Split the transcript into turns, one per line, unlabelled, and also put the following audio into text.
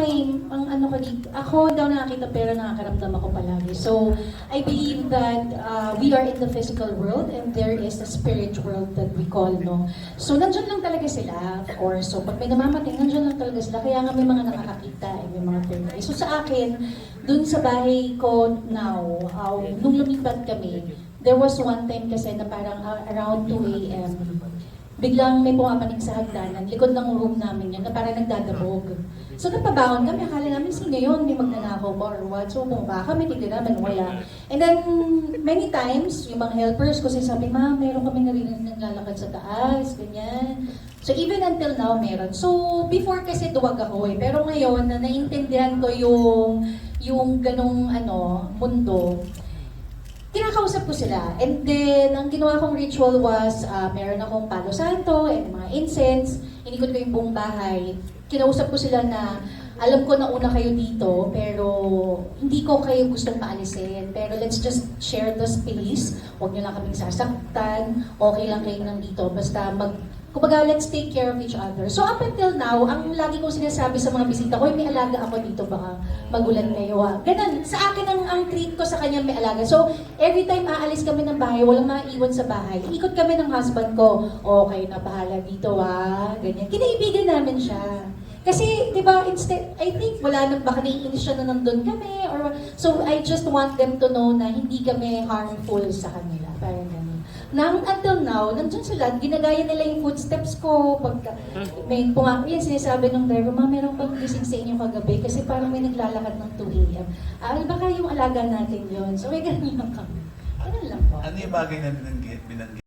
may, ang ano ko dito, ako daw nakakita pero nakakaramdam ako palagi. So, I believe that uh, we are in the physical world and there is a spirit world that we call, no? So, nandyan lang talaga sila, of course. So, pag may namamatay, nandyan lang talaga sila. Kaya nga may mga nakakakita, eh, may mga eye. So, sa akin, dun sa bahay ko now, uh, nung lumipat kami, there was one time kasi na parang uh, around 2 a.m., biglang may pumapanig sa hagdanan, likod ng room namin yun, na parang nagdadabog. So napabangon kami, akala namin sino yun, may magnanakaw ba or what. So bumaba kami, tignan namin, wala. And then, many times, yung mga helpers ko sinasabi, ma, meron kami narinig naglalakad sa taas, ganyan. So even until now, meron. So before kasi duwag ako eh, pero ngayon, na naiintindihan ko yung, yung ganong ano, mundo, kinakausap ko sila. And then, ang ginawa kong ritual was, ah, meron akong palo santo and mga incense. Inikot ko yung buong bahay. Kinausap ko sila na, alam ko na una kayo dito, pero hindi ko kayo gustong paalisin. Pero let's just share the space. Huwag niyo lang kaming sasaktan. Okay lang kayo nandito. Basta mag, Kumbaga, let's take care of each other. So up until now, ang lagi kong sinasabi sa mga bisita ko, "Uy, may alaga ako dito, baka magulan kayo ah. Ganun, sa akin ang, ang treat ko sa kanya may alaga. So every time aalis kami ng bahay, walang maiwan sa bahay. Ikot kami ng husband ko, okay na bahala dito ah, ganyan. Kinaibigan namin siya. Kasi, di ba, instead, I think wala nang baka naiinis siya na nandun kami. Or, so, I just want them to know na hindi kami harmful sa kanila. Parang ganun. Nang until now, nandun sila, ginagaya nila yung footsteps ko. Pagka, may puma, yan sinasabi ng driver, ma, meron bang gising sa inyo kagabi? Kasi parang may naglalakad ng 2 a.m. Ah, baka yung alaga natin yon So, may ganun lang kami. Ganun lang po.
Ano yung bagay na binanggit? binanggit